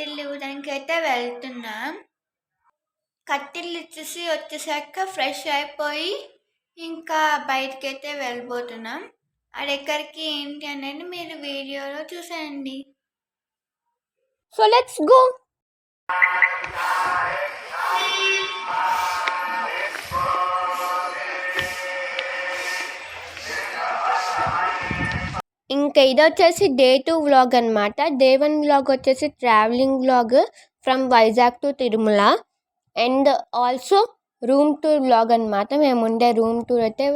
కట్టెలు ఇవ్వడానికి అయితే వెళ్తున్నాం. కట్టెలు ఇచ్చేసి వచ్చేసాక ఫ్రెష్ అయిపోయి ఇంకా బయటకైతే వెళ్ళిపోతున్నాం అది ఎక్కడికి ఏంటి అనేది మీరు వీడియోలో చూసేయండి. సో లెట్స్ గో ఇంకా ఇది వచ్చేసి డే టూ వ్లాగ్ అనమాట డే వన్ వ్లాగ్ వచ్చేసి traveling vlog from Vizag to Tirumala. And also room tour vlog అనమాట మేము ఉండే రూమ్ టూర్ అయితే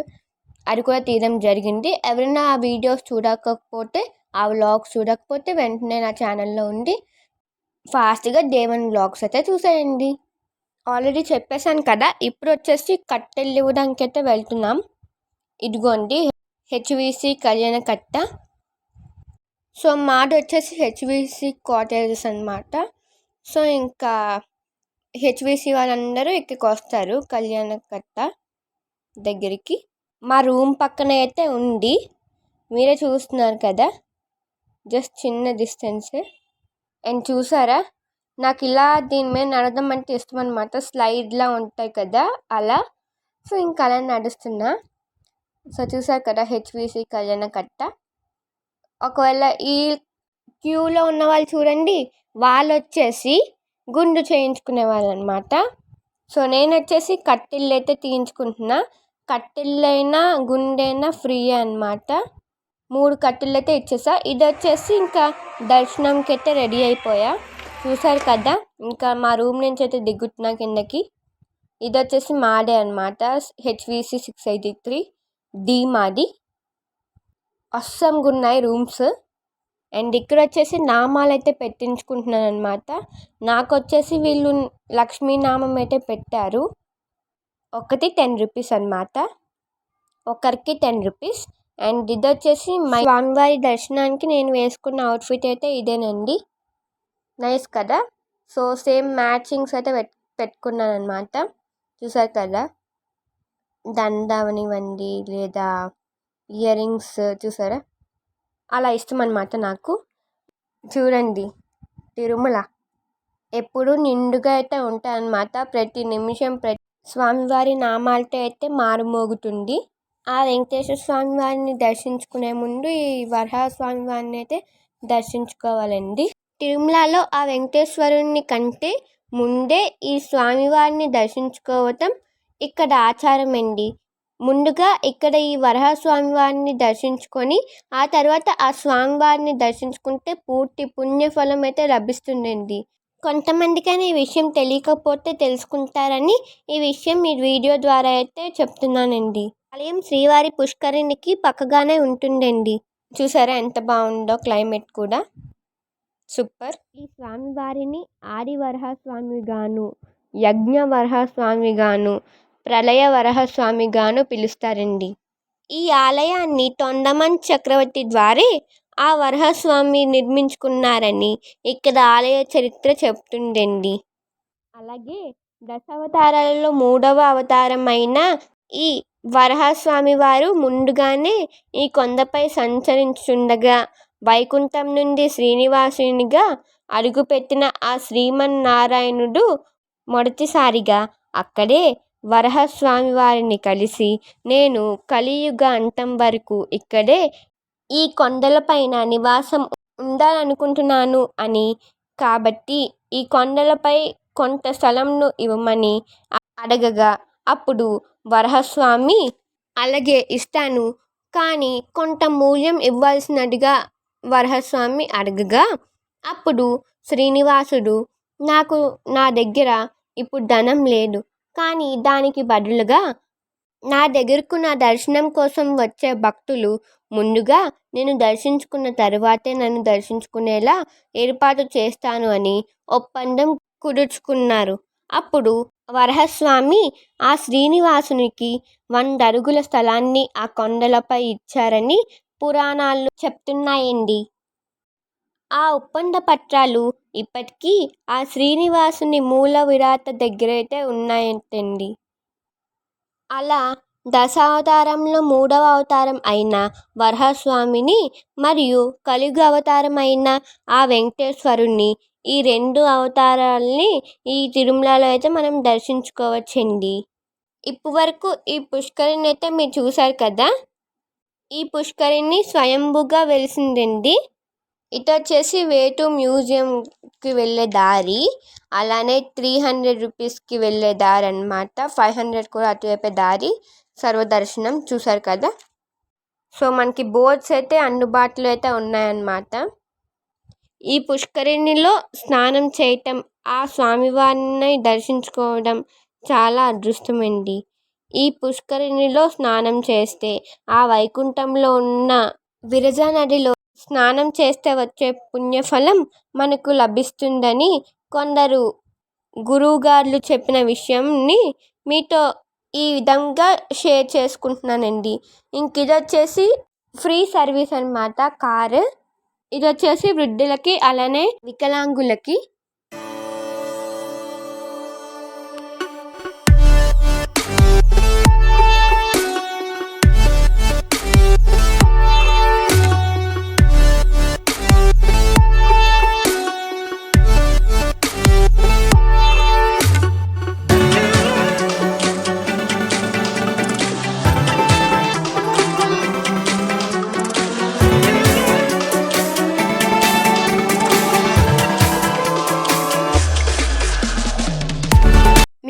అది కూడా తీయడం జరిగింది. ఎవరైనా ఆ వీడియోస్ చూడకపోతే ఆ వ్లాగ్స్ చూడకపోతే వెంటనే నా ఛానల్లో ఉండి ఫాస్ట్గా డే వన్ వ్లాగ్స్ అయితే చూసేయండి. ఆల్రెడీ చెప్పేశాను కదా ఇప్పుడు వచ్చేసి కట్టెలు ఇవ్వడానికి అయితే వెళ్తున్నాం. ఇదిగోండి హెచ్విసి కళ్యాణ కట్ట సో మాది వచ్చేసి హెచ్విసి కాటేజెస్ అనమాట సో ఇంకా హెచ్విసి వాళ్ళందరూ ఇక్కడికి వస్తారు కళ్యాణ కట్ట దగ్గరికి. మా రూమ్ పక్కన అయితే ఉంది. మీరే చూస్తున్నారు కదా? జస్ట్ చిన్న డిస్టెన్సే. అండ్ చూసారా? నాకు ఇలా దీని మీద నడవడం అంటే ఇష్టం అనమాట స్లైడ్లా ఉంటాయి కదా అలా. సో ఇంకా అలా నడుస్తున్నా. సో చూసారు కదా హెచ్విసి కళ్యాణ కట్ట ఒకవేళ ఈ క్యూలో ఉన్న వాళ్ళు చూడండి వాళ్ళు వచ్చేసి గుండు చేయించుకునే వాళ్ళు అనమాట సో నేను వచ్చేసి కట్టెళ్ళు అయితే తీయించుకుంటున్నా. కట్టెళ్ళైనా గుండైనా ఫ్రీ అనమాట మూడు కట్టెలు అయితే ఇచ్చేసా. ఇది వచ్చేసి ఇంకా దర్శనంకి అయితే రెడీ అయిపోయా. చూసారు కదా ఇంకా మా రూమ్ నుంచి అయితే దిగుతున్నా కిందకి. ఇది వచ్చేసి మాదే అనమాట HVC six eighty three. D మాది. అస్సంగా ఉన్నాయి రూమ్స్. అండ్ ఇక్కడ వచ్చేసి నామాలు అయితే పెట్టించుకుంటున్నాను అనమాట నాకు వచ్చేసి వీళ్ళు లక్ష్మీ నామం అయితే పెట్టారు. ఒకటి టెన్ రూపీస్ అనమాట ఒకరికి టెన్ రూపీస్ అండ్ ఇది వచ్చేసి మై స్వామివారి దర్శనానికి నేను వేసుకున్న అవుట్ఫిట్ అయితే ఇదేనండి. నైస్ కదా? సో సేమ్ మ్యాచింగ్స్ అయితే పెట్ పెట్టుకున్నాను అనమాట చూసారు కదా? దండవనివ్వండి లేదా ఇయర్ రింగ్స్ చూసారా? అలా ఇష్టం అనమాట నాకు. చూడండి తిరుమల. ఎప్పుడు నిండుగా అయితే ఉంటాయన్నమాట. ప్రతి నిమిషం ప్రతి స్వామివారి నామాలతో అయితే మారుమోగుతుంది. ఆ వెంకటేశ్వర స్వామి వారిని దర్శించుకునే ముందు ఈ వరహ స్వామి వారిని అయితే దర్శించుకోవాలండి. తిరుమలలో ఆ వెంకటేశ్వరుని కంటే ముందే ఈ స్వామివారిని దర్శించుకోవటం ఇక్కడ ఆచారం అండి ముందుగా ఇక్కడ ఈ వరహ స్వామివారిని దర్శించుకొని ఆ తర్వాత ఆ స్వామివారిని దర్శించుకుంటే పూర్తి పుణ్యఫలం అయితే లభిస్తుందండి. కొంతమందికైనా ఈ విషయం తెలియకపోతే తెలుసుకుంటారని ఈ విషయం ఈ వీడియో ద్వారా అయితే చెప్తున్నానండి. ఆలయం శ్రీవారి పుష్కరిణికి పక్కగానే ఉంటుందండి. చూసారా ఎంత బాగుందో క్లైమేట్ కూడా. సూపర్. ఈ స్వామివారిని ఆదివరహ స్వామిగాను యజ్ఞవరహ స్వామిగాను ప్రళయ వరహస్వామిగాను పిలుస్తారండి. ఈ ఆలయాన్ని తొండమన్ చక్రవర్తి ద్వారే ఆ వరహస్వామి నిర్మించుకున్నారని ఇక్కడ ఆలయ చరిత్ర చెప్తుందండి. అలాగే దశావతారాలలో మూడవ అవతారమైన ఈ వరహస్వామి వారు ముందుగానే ఈ కొండపై సంచరించుండగా వైకుంఠం నుండి శ్రీనివాసునిగా అడుగుపెట్టిన ఆ శ్రీమన్నారాయణుడు మొదటిసారిగా అక్కడే వరహస్వామి వారిని కలిసి నేను కలియుగ అంతం వరకు ఇక్కడే ఈ కొండలపైన నివాసం ఉండాలనుకుంటున్నాను అని. కాబట్టి ఈ కొండలపై కొంత స్థలంను ఇవ్వమని అడగగా అప్పుడు వరహస్వామి అలాగే ఇస్తాను. కానీ కొంత మూల్యం ఇవ్వాల్సినట్టుగా వరహస్వామి అడగగా అప్పుడు శ్రీనివాసుడు నాకు నా దగ్గర ఇప్పుడు ధనం లేదు. కానీ దానికి బదులుగా నా దగ్గరకు నా దర్శనం కోసం వచ్చే భక్తులు ముందుగా నేను దర్శించుకున్న తరువాతే నన్ను దర్శించుకునేలా ఏర్పాటు చేస్తాను అని ఒప్పందం కుదుర్చుకున్నారు. అప్పుడు వరహస్వామి ఆ శ్రీనివాసునికి వంద స్థలాన్ని ఆ కొండలపై ఇచ్చారని పురాణాలు చెప్తున్నాయండి. ఆ ఒప్పంద పత్రాలు ఇప్పటికీ ఆ శ్రీనివాసుని మూల విరాత దగ్గరైతే ఉన్నాయంటండి. అలా దశావతారంలో మూడవ అవతారం అయిన వరహస్వామిని మరియు కలియుగ అవతారం అయిన ఆ వెంకటేశ్వరుణ్ణి ఈ రెండు అవతారాలని ఈ తిరుమలలో అయితే మనం దర్శించుకోవచ్చండి. ఇప్పటివరకు ఈ పుష్కరిణి అయితే మీరు చూసారు కదా? ఈ పుష్కరిణి స్వయంభుగా వెలిసిందండి. ఇటు వచ్చేసి వేటు మ్యూజియంకి వెళ్ళే దారి అలానే త్రీ హండ్రెడ్ రూపీస్కి వెళ్ళే దారి అనమాట ఫైవ్ హండ్రెడ్ కూడా అటువైపే దారి సర్వదర్శనం చూసారు కదా? సో మనకి బోట్స్ అయితే అందుబాటులో అయితే ఉన్నాయన్నమాట. ఈ పుష్కరిణిలో స్నానం చేయటం ఆ స్వామివారిని దర్శించుకోవడం చాలా అదృష్టమండి. ఈ పుష్కరిణిలో స్నానం చేస్తే ఆ వైకుంఠంలో ఉన్న విరజా నదిలో స్నానం చేస్తే వచ్చే పుణ్యఫలం మనకు లభిస్తుందని కొందరు గురువుగారులు చెప్పిన విషయంని మీతో ఈ విధంగా షేర్ చేసుకుంటున్నానండి. ఇంక ఇది వచ్చేసి ఫ్రీ సర్వీస్ అనమాట కారు. ఇది వచ్చేసి వృద్ధులకి అలానే వికలాంగులకి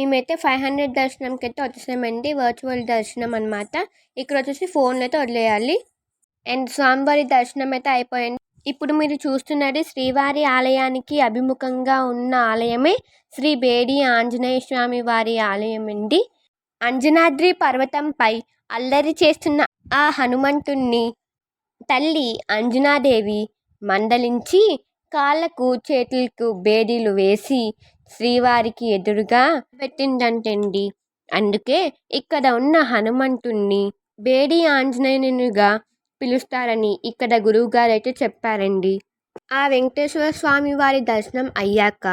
మేమైతే ఫైవ్ హండ్రెడ్ దర్శనంకి అయితే వచ్చేసామండి వర్చువల్ దర్శనం అనమాట ఇక్కడ వచ్చేసి ఫోన్లు అయితే వదిలేయాలి. అండ్ స్వామివారి దర్శనం అయితే అయిపోయింది. ఇప్పుడు మీరు చూస్తున్నది శ్రీవారి ఆలయానికి అభిముఖంగా ఉన్న ఆలయమే శ్రీ బేడి ఆంజనేయ స్వామి వారి ఆలయం అండి. అంజనాద్రి పర్వతంపై అల్లరి చేస్తున్న ఆ హనుమంతుణ్ణి తల్లి అంజనాదేవి మందలించి కాళ్ళకు చేతులకు బేడీలు వేసి శ్రీవారికి ఎదురుగా పెట్టిందంటండి. అందుకే ఇక్కడ ఉన్న హనుమంతుణ్ణి బేడి ఆంజనేయునిగా పిలుస్తారని ఇక్కడ గురువుగారైతే చెప్పారండి. ఆ వెంకటేశ్వర స్వామి వారి దర్శనం అయ్యాక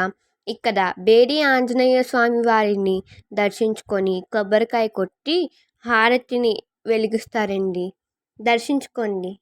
ఇక్కడ బేడి ఆంజనేయ స్వామి వారిని దర్శించుకొని కొబ్బరికాయ కొట్టి హారతిని వెలిగిస్తారండి. దర్శించుకోండి.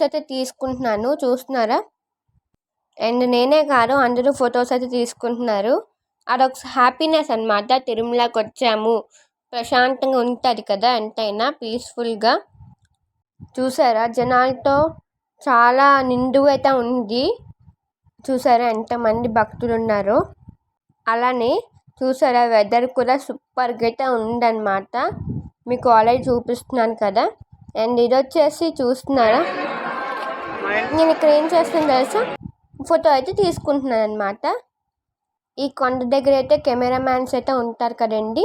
ఫొటోస్ అయితే తీసుకుంటున్నాను. చూస్తున్నారా? అండ్ నేనే కాదు అందరూ ఫొటోస్ అయితే తీసుకుంటున్నారు. అదొక హ్యాపీనెస్ అనమాట తిరుమలకి వచ్చాము. ప్రశాంతంగా ఉంటుంది కదా ఎంతైనా పీస్ఫుల్గా చూసారా? జనాలతో చాలా నిండుగా అయితే ఉంది. చూసారా ఎంతమంది భక్తులు ఉన్నారు? అలానే చూసారా? వెదర్ కూడా సూపర్గా అయితే ఉందన్నమాట. మీకు ఆల్రెడీ చూపిస్తున్నాను కదా. అండ్ ఇది వచ్చేసి చూస్తున్నారా? నేను ఇక్కడ ఏం చేస్తాను తెలుసా? ఫోటో అయితే తీసుకుంటున్నాను అనమాట ఈ కొండ దగ్గర అయితే కెమెరామ్యాన్స్ అయితే ఉంటారు కదండి.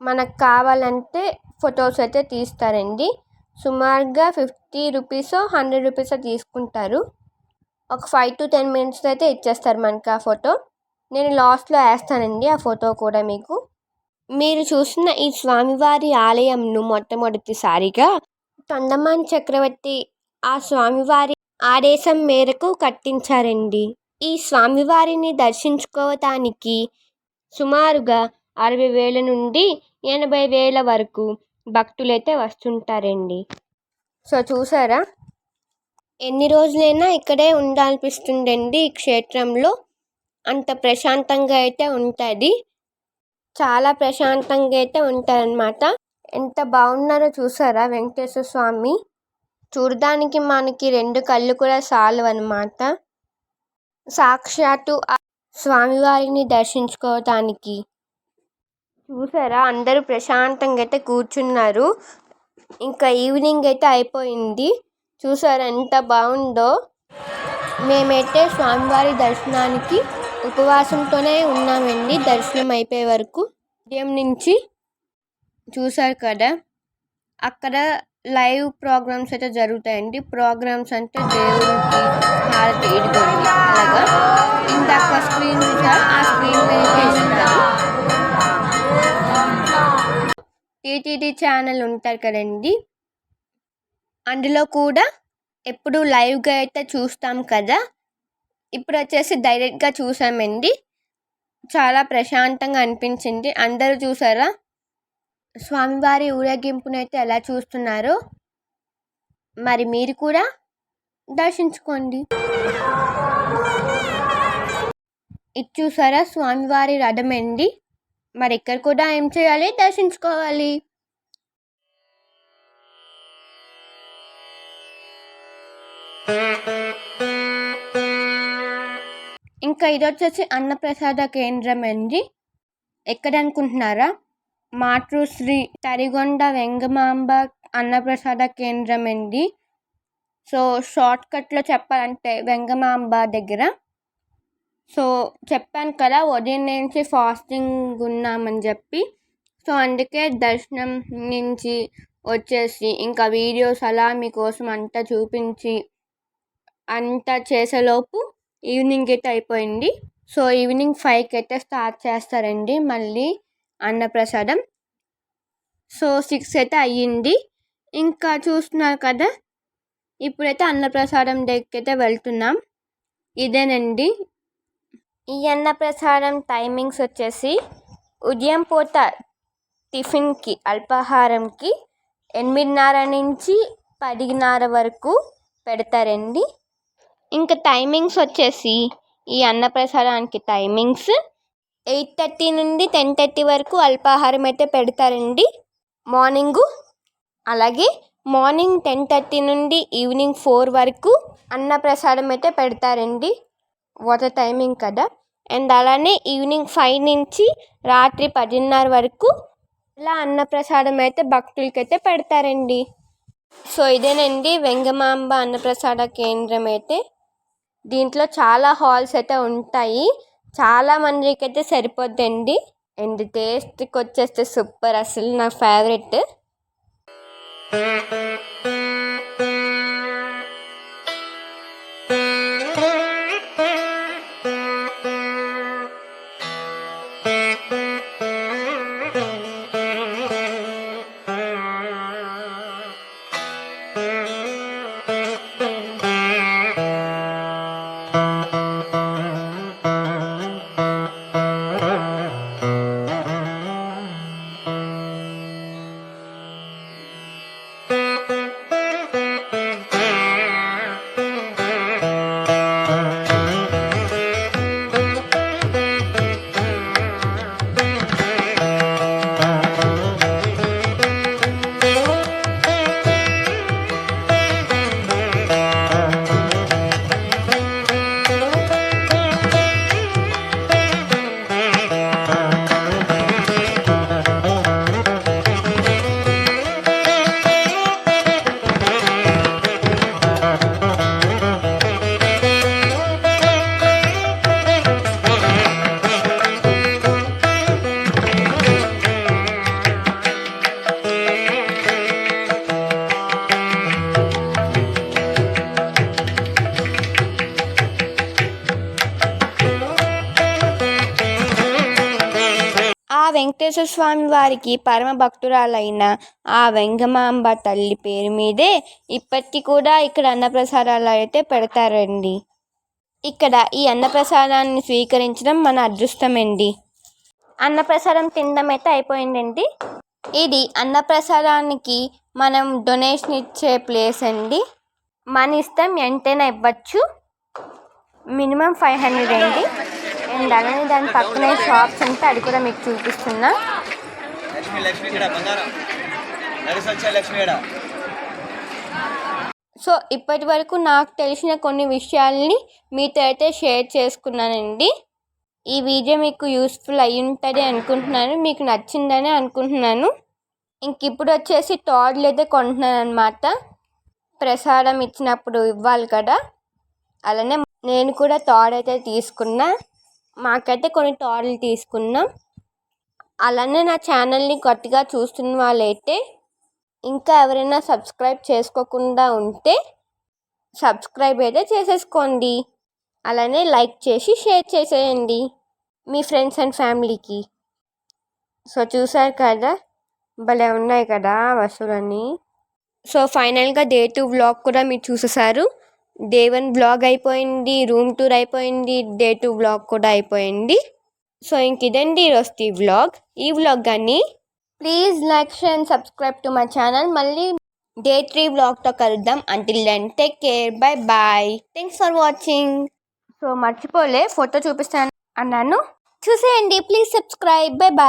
మనకు కావాలంటే ఫొటోస్ అయితే తీస్తారండి. సుమారుగా ఫిఫ్టీ రూపీస్ హండ్రెడ్ రూపీస్ తీసుకుంటారు. ఒక ఫైవ్ టు టెన్ మినిట్స్ అయితే ఇచ్చేస్తారు మనకి ఆ ఫోటో. నేను లాస్ట్లో వేస్తానండి ఆ ఫోటో కూడా మీకు. మీరు చూసిన ఈ స్వామివారి ఆలయంను మొట్టమొదటిసారిగా తొండమాన్ చక్రవర్తి ఆ స్వామివారి ఆదేశం మేరకు కట్టించారండి. ఈ స్వామివారిని దర్శించుకోవటానికి సుమారుగా అరవై వేల నుండి ఎనభై వేల వరకు భక్తులైతే వస్తుంటారండి. సో చూసారా? ఎన్ని రోజులైనా ఇక్కడే ఉండాలనిపిస్తుందండి ఈ క్షేత్రంలో. అంత ప్రశాంతంగా అయితే ఉంటుంది. చాలా ప్రశాంతంగా అయితే ఉంటారనమాట ఎంత బాగున్నారో చూసారా వెంకటేశ్వర స్వామి? చూడడానికి మనకి రెండు కళ్ళు కూడా చాలు అనమాట సాక్షాత్తు స్వామివారిని దర్శించుకోవటానికి. చూసారా? అందరూ ప్రశాంతంగా అయితే కూర్చున్నారు. ఇంకా ఈవినింగ్ అయితే అయిపోయింది. చూసారా ఎంత బాగుందో? మేమైతే స్వామివారి దర్శనానికి ఉపవాసంతోనే ఉన్నామండి దర్శనం అయిపోయే వరకు. ఉదయం నుంచి చూసారు కదా? అక్కడ లైవ్ ప్రోగ్రామ్స్ అయితే జరుగుతాయండి. ప్రోగ్రామ్స్ అంటే దేవుడికి హారతి ఇదిగోండి. అలాగా? ఇందాక స్క్రీన్ చూసారు? ఆ స్క్రీన్ టీటీడీ ఛానల్ ఉంటారు కదండి. అందులో కూడా ఎప్పుడు లైవ్గా అయితే చూస్తాం కదా. ఇప్పుడు వచ్చేసి డైరెక్ట్గా చూసామండి. చాలా ప్రశాంతంగా అనిపించింది. అందరూ చూసారా? స్వామివారి ఊరేగింపునైతే ఎలా చూస్తున్నారో? మరి మీరు కూడా దర్శించుకోండి. ఇది చూసారా? స్వామివారి రథం అండి మరి ఇక్కడ కూడా ఏం చేయాలి? దర్శించుకోవాలి. ఇంకా ఇది వచ్చేసి అన్నప్రసాద కేంద్రం అండి ఎక్కడ అనుకుంటున్నారా? మాతృశ్రీ తరిగొండ వెంగమాంబ అన్నప్రసాద కేంద్రం అండి సో షార్ట్ కట్లో చెప్పాలంటే వెంగమాంబ దగ్గర. సో చెప్పాను కదా ఉదయం నుంచి ఫాస్టింగ్ ఉన్నామని చెప్పి. సో అందుకే దర్శనం నుంచి వచ్చేసి ఇంకా వీడియోస్ అలా మీకోసం అంతా చూపించి అంతా చేసేలోపు ఈవినింగ్ అయితే అయిపోయింది. సో ఈవినింగ్ ఫైవ్కి అయితే స్టార్ట్ చేస్తారండి. మళ్ళీ అన్నప్రసాదం. సో సిక్స్ అయితే అయ్యింది. ఇంకా చూస్తున్నారు కదా ఇప్పుడైతే అన్నప్రసాదం దగ్గరికి అయితే వెళ్తున్నాం. ఇదేనండి. ఈ అన్నప్రసాదం టైమింగ్స్ వచ్చేసి ఉదయం పూట టిఫిన్కి అల్పాహారంకి ఎనిమిదిన్నర నుంచి పదిన్నర వరకు పెడతారండి. ఇంకా టైమింగ్స్ వచ్చేసి ఈ అన్నప్రసాదానికి టైమింగ్స్ ఎయిట్ థర్టీ నుండి టెన్ థర్టీ వరకు అల్పాహారం అయితే పెడతారండి. మార్నింగు అలాగే మార్నింగ్ టెన్ థర్టీ నుండి ఈవినింగ్ ఫోర్ వరకు అన్నప్రసాదం అయితే పెడతారండి. వాటర్ టైమింగ్ కదా. అండ్ అలానే ఈవినింగ్ ఫైవ్ నుంచి రాత్రి పదిన్నర వరకు ఇలా అన్నప్రసాదం అయితే భక్తులకి అయితే పెడతారండి. సో ఇదేనండి వెంగమాంబ అన్నప్రసాద కేంద్రం అయితే. దీంట్లో చాలా హాల్స్ అయితే ఉంటాయి. చాలా మందికి అయితే సరిపోద్దండి. అండ్ టేస్ట్కి వచ్చేస్తే సూపర్. అసలు నా ఫేవరెట్. వెంకటేశ్వర స్వామి వారికి పరమ భక్తురాలైన ఆ వెంగమాంబ తల్లి పేరు మీదే ఇప్పటికీ కూడా ఇక్కడ అన్నప్రసాదాలు అయితే పెడతారండి. ఇక్కడ ఈ అన్నప్రసాదాన్ని స్వీకరించడం మన అదృష్టం అండి అన్నప్రసాదం తినడం అయితే అయిపోయిందండి. ఇది అన్నప్రసాదానికి మనం డొనేషన్ ఇచ్చే ప్లేస్ అండి. మన ఇష్టం ఎంతైనా ఇవ్వచ్చు. మినిమం ఫైవ్ హండ్రెడ్ అండి. అండ్ అలానే దాని పక్కనే షాప్స్ ఉంటే అది కూడా మీకు చూపిస్తున్నా. సో ఇప్పటి వరకు నాకు తెలిసిన కొన్ని విషయాల్ని మీతో అయితే షేర్ చేసుకున్నానండి. ఈ వీడియో మీకు యూస్ఫుల్ అయి ఉంటుంది అనుకుంటున్నాను మీకు నచ్చిందని అనుకుంటున్నాను. ఇంక ఇప్పుడు వచ్చేసి టాడ్లు అయితే కొంటున్నాను అనమాట ప్రసాదం ఇచ్చినప్పుడు ఇవ్వాలి కదా. అలానే నేను కూడా తాడు అయితే తీసుకున్నా. మాకైతే కొన్ని టార్లు తీసుకున్నాం. అలానే నా ఛానల్ని గట్టిగా చూస్తున్న వాళ్ళైతే ఇంకా ఎవరైనా సబ్స్క్రైబ్ చేసుకోకుండా ఉంటే సబ్స్క్రైబ్ అయితే చేసేసుకోండి. అలానే లైక్ చేసి షేర్ చేసేయండి మీ ఫ్రెండ్స్ అండ్ ఫ్యామిలీకి. సో చూసారు కదా భలే ఉన్నాయి కదా వస్తువులన్నీ. సో ఫైనల్గా డే టూ వ్లాగ్ కూడా మీరు చూసేసారు. డే వన్ వ్లాగ్ అయిపోయింది రూమ్ టూర్ అయిపోయింది డే టూ వ్లాగ్ కూడా అయిపోయింది. సో ఇంక ఇదండి ఈరోజు వ్లాగ్ ఈ వ్లాగ్ కానీ please like share and subscribe to my channel మళ్ళీ డే త్రీ వ్లాగ్తో కలుద్దాం. Until then take care bye bye thanks for watching so మర్చిపోలే photo చూపిస్తాను అన్నాను. చూసేయండి ప్లీజ్ సబ్స్క్రైబ్ బై బాయ్